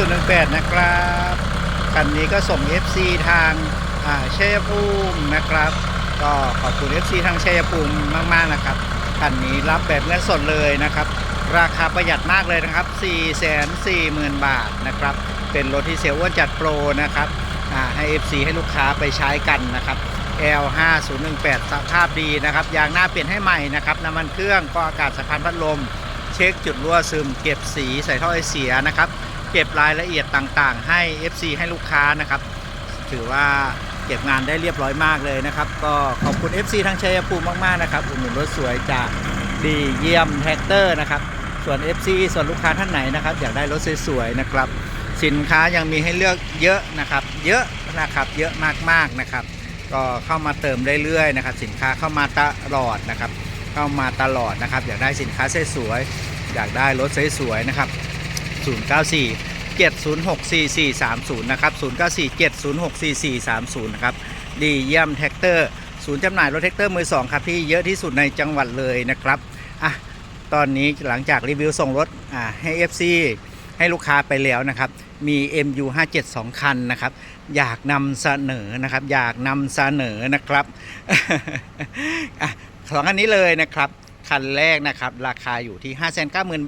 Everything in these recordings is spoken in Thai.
5018นะครับ คันนี้ก็ส่ง FC ทางอ่าชัยภูมินะครับ ก็ขอบคุณ FC ทางชัยภูมิมาก ๆ นะครับ คันนี้รับแบบเงินสดเลยนะครับ ราคาประหยัดมากเลยนะครับ 440,000 บาทนะครับ เป็นรถที่เซลล์อ้วนจัดโปรนะครับอ่าให้ FC ให้ลูกค้าไปใช้กันนะครับ L5018 สภาพดีนะครับ ยางหน้าเปลี่ยนให้ใหม่นะครับ น้ำมันเครื่องก็อากาศสะพานพัดลม เช็คจุดรั่วซึม เก็บสีใส่ท่อไอเสียนะครับ เก็บรายละเอียดต่างๆ ให้ FC ให้ลูกค้านะครับ ถือว่าเก็บงานได้เรียบร้อยมากเลยนะครับ ก็ขอบคุณ FC ทางชัยภูมิมากๆนะครับอุดหนุนรถสวยจากดีเยี่ยมแท็กเตอร์นะครับ ส่วน FC ส่วนลูกค้าท่านไหนนะครับ อยากได้รถสวยๆนะครับ สินค้ายังมีให้เลือกเยอะนะครับ เยอะนะครับเยอะมากๆนะครับ ก็เข้ามาเติมเรื่อยๆนะครับ สินค้าเข้ามาตลอดนะครับ เข้ามาตลอดนะครับ อยากได้สินค้าสวยๆอยากได้รถสวยๆนะครับ 094 706 4430 นะครับ 094 706 4430 นะครับ ดีเยี่ยมแท็กเตอร์ศูนย์จำหน่ายรถแท็กเตอร์มือ2ครับที่เยอะที่สุดในจังหวัดเลยนะครับ อะ ตอนนี้หลังจากรีวิวส่งรถอ่าให้ FC ให้ลูกค้าไปแล้วนะครับ มี MU 57 2คันนะครับ อยากนำเสนอนะครับ อยากนำเสนอนะครับอะสองคันนี้เลยนะครับ คันแรกนะครับ ราคาอยู่ที่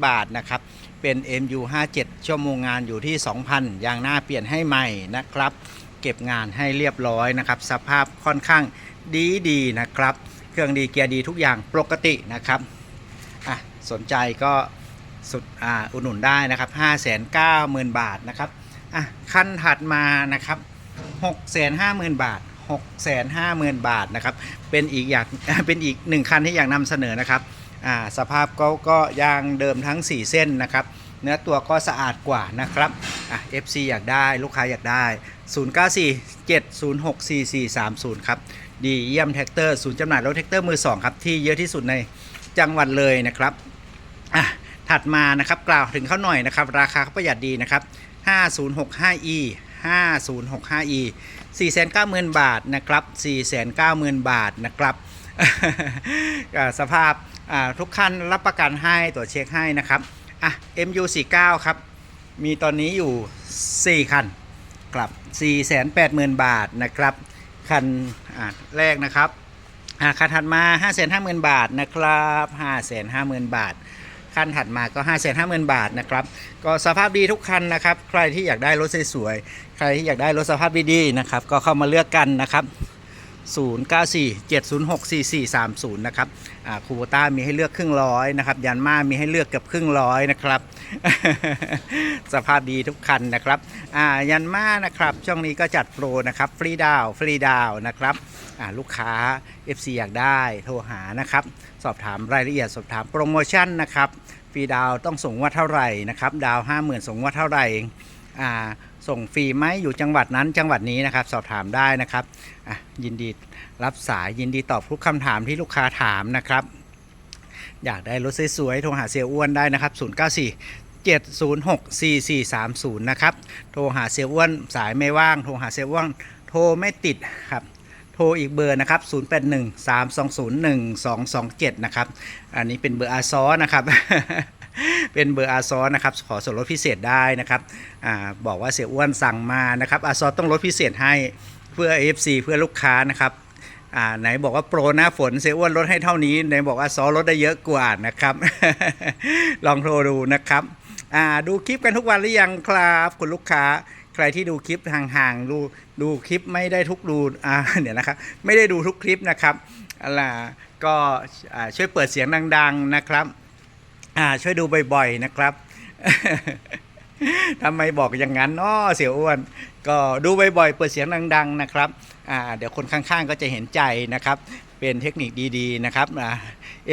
590,000 บาทนะครับ เป็น MU 57ชั่วโมงงานอยู่ที่ 2,000 ยางหน้าเปลี่ยนให้ใหม่นะครับ เก็บงานให้เรียบร้อยนะครับ สภาพค่อนข้างดีดีนะครับ เครื่องดีเกียร์ดีทุกอย่างปกตินะครับอะสนใจก็สุดอ่าอุดหนุนได้นะครับ 590,000 บาทนะครับอะขั้นถัดมานะครับ 650,000 บาท 650,000 บาทนะครับ เป็นอีกอย่างเป็นอีกหนึ่งคันที่อยากนำเสนอนะครับ อ่าสภาพก็ก็ยางเดิมทั้ง 4 เส้นนะครับ เนื้อตัวก็สะอาดกว่านะครับอะ FC อยากได้ลูกค้าอยากได้ 094 706 4430 ครับ ดีเยี่ยมแท็กเตอร์ศูนย์จำหน่ายรถแท็กเตอร์มือ 2 ครับ ที่เยอะที่สุดในจังหวัดเลยนะครับอะถัดมานะครับกล่าวถึงเขาหน่อยนะครับ ราคาเขาประหยัดดีนะครับ 5065e 5065e 490,000 บาทนะครับ 490,000 บาทนะครับ สภาพทุกคันรับประกันให้ตรวจเช็คให้นะครับอะ MU49 ครับ มีตอนนี้อยู่ 4 คันครับ480,000 บาทนะครับ คันแรกนะครับคันถัดมา 550,000 บาทนะครับ550,000 บาท คันถัดมาก็ 550,000 บาทนะครับ ก็สภาพดีทุกคันนะครับ ใครที่อยากได้รถสวยๆ ใครที่อยากได้รถสภาพดีๆนะครับ ก็เข้ามาเลือกกันนะครับ 094 706 4430 นะครับอ่าคูโบต้ามีให้เลือกครึ่งร้อยนะครับ ยันมามีให้เลือกเกือบครึ่งร้อยนะครับ สภาพดีทุกคันนะครับอ่ายันมานะครับช่วงนี้ก็จัดโปรนะครับ ฟรีดาวฟรีดาวนะครับอ่าลูกค้า FC อยากได้โทรหานะครับ สอบถามรายละเอียดสอบถามโปรโมชั่นนะครับ ฟรีดาวต้องส่งว่าเท่าไหร่นะครับ ดาว 50,000 ส่งว่าเท่าไหร่ ส่งฟรีไหมอยู่จังหวัดนั้นจังหวัดนี้นะครับ สอบถามได้นะครับยินดีรับสายยินดีตอบทุกคำถามที่ลูกค้าถามนะครับ อยากได้รถสวยๆโทรหาเซียอ้วนได้นะครับ 094 706 4430 นะครับ โทรหาเซียอ้วนสายไม่ว่าง โทรหาเซียอ้วนโทรไม่ติดครับ โทรอีกเบอร์นะครับ 081 320 1227 นะครับ อันนี้เป็นเบอร์อาซอนะครับ เป็นเบอร์อาซอนะครับ ขอส่วนลดพิเศษได้นะครับอาบอกว่าเสียอ้วนสั่งมานะครับ อาซอต้องลดพิเศษให้เพื่อ FC เพื่อลูกค้านะครับอ่าไหนบอกว่าโปรหน้าฝนเซอ้วนลดให้เท่านี้ไหนบอกว่าซอลดได้เยอะกว่านะครับ ลองโทรดูนะครับอ่าดูคลิปกันทุกวันหรือยังครับ คุณลูกค้า ใครที่ดูคลิปห่างๆดูดูคลิปไม่ได้ทุกดูอ่าเดี๋ยวนะครับไม่ได้ดูทุกคลิปนะครับอ่าก็ช่วยเปิดเสียงดัง ๆนะครับอ่าช่วยดูบ่อยๆนะครับทำไมบอกอย่างนั้นอ้อเสียอ้วน ก็ดูบ่อยๆเปิดเสียงดัง ๆนะครับอ่าเดี๋ยวคนข้างๆก็จะเห็นใจนะครับ เป็นเทคนิคดีๆนะครับอ่า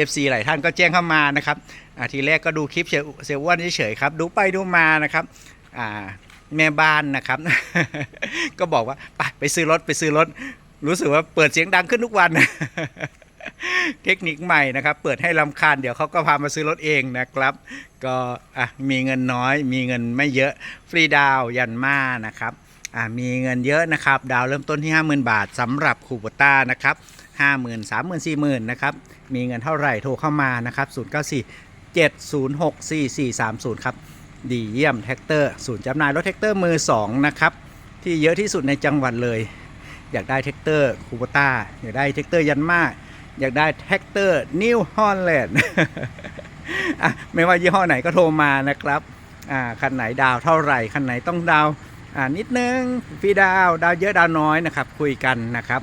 FC หลายท่านก็แจ้งเข้ามานะครับอ่าทีแรกก็ดูคลิปเสียเสียอ้วนเฉยๆครับ ดูไปดูมานะครับอ่า แม่บ้านนะครับ ก็บอกว่าไปไปซื้อรถไปซื้อรถ รู้สึกว่าเปิดเสียงดังขึ้นทุกวัน เทคนิคใหม่นะครับ เปิดให้ลำคาญเดี๋ยวเขาก็พามาซื้อรถเองนะครับ ก็อะมีเงินน้อย มีเงินไม่เยอะฟรีดาวยันมานะครับอะมีเงินเยอะนะครับ ดาวเริ่มต้นที่ 50,000 บาทสำหรับคูโบต้านะครับ50,000 30,000 40,000นะครับมีเงินเท่าไหร่โทรเข้ามานะครับ094 706 4430 ครับ ดีเยี่ยมแท็กเตอร์ศูนย์จำหน่ายรถแท็กเตอร์มือสองนะครับที่เยอะที่สุดในจังหวัดเลย อยากได้แท็กเตอร์คูปต้าอยากได้แท็กเตอร์ยันมาอยากได้แท็กเตอร์นิวฮอลแลนด์ไม่ว่ายี่ห้อไหนก็โทรมานะครับคันไหนดาวเท่าไหร่ คันไหนต้องดาวนิดนึงฟรีดาวดาวเยอะดาวน้อยนะครับ คุยกันนะครับ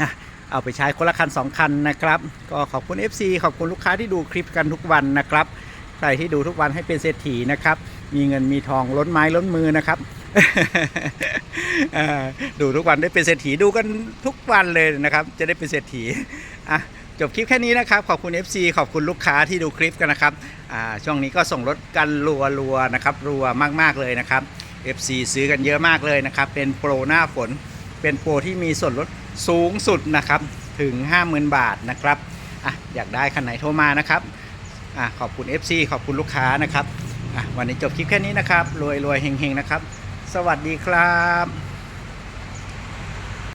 อเอาไปใช้คนละคันสองคันนะครับ ก็ขอบคุณ FC ขอบคุณลูกค้าที่ดูคลิปกันทุกวันนะครับ ใครที่ดูทุกวันให้เป็นเศรษฐีนะครับ มีเงินมีทองล้นไม้ล้นมือนะครับดูทุกวันได้เป็นเศรษฐีดูกันทุกวันเลยนะครับ จะได้เป็นเศรษฐีอะจบคลิปแค่นี้นะครับ ขอบคุณ FC ขอบคุณลูกค้าที่ดูคลิปกันนะครับช่วงนี้ก็ส่งรถกันรัวๆนะครับรัวมากๆเลยนะครับ FC ซื้อกันเยอะมากเลยนะครับ เป็นโปรหน้าฝน เป็นโปรที่มีส่วนลดสูงสุดนะครับ ถึง 50,000 บาทนะครับอะอยากได้คันไหนโทรมานะครับ อะขอบคุณ FC ขอบคุณลูกค้านะครับอะวันนี้จบคลิปแค่นี้นะครับรวยรวยเฮงเฮงนะครับ สวัสดีครับ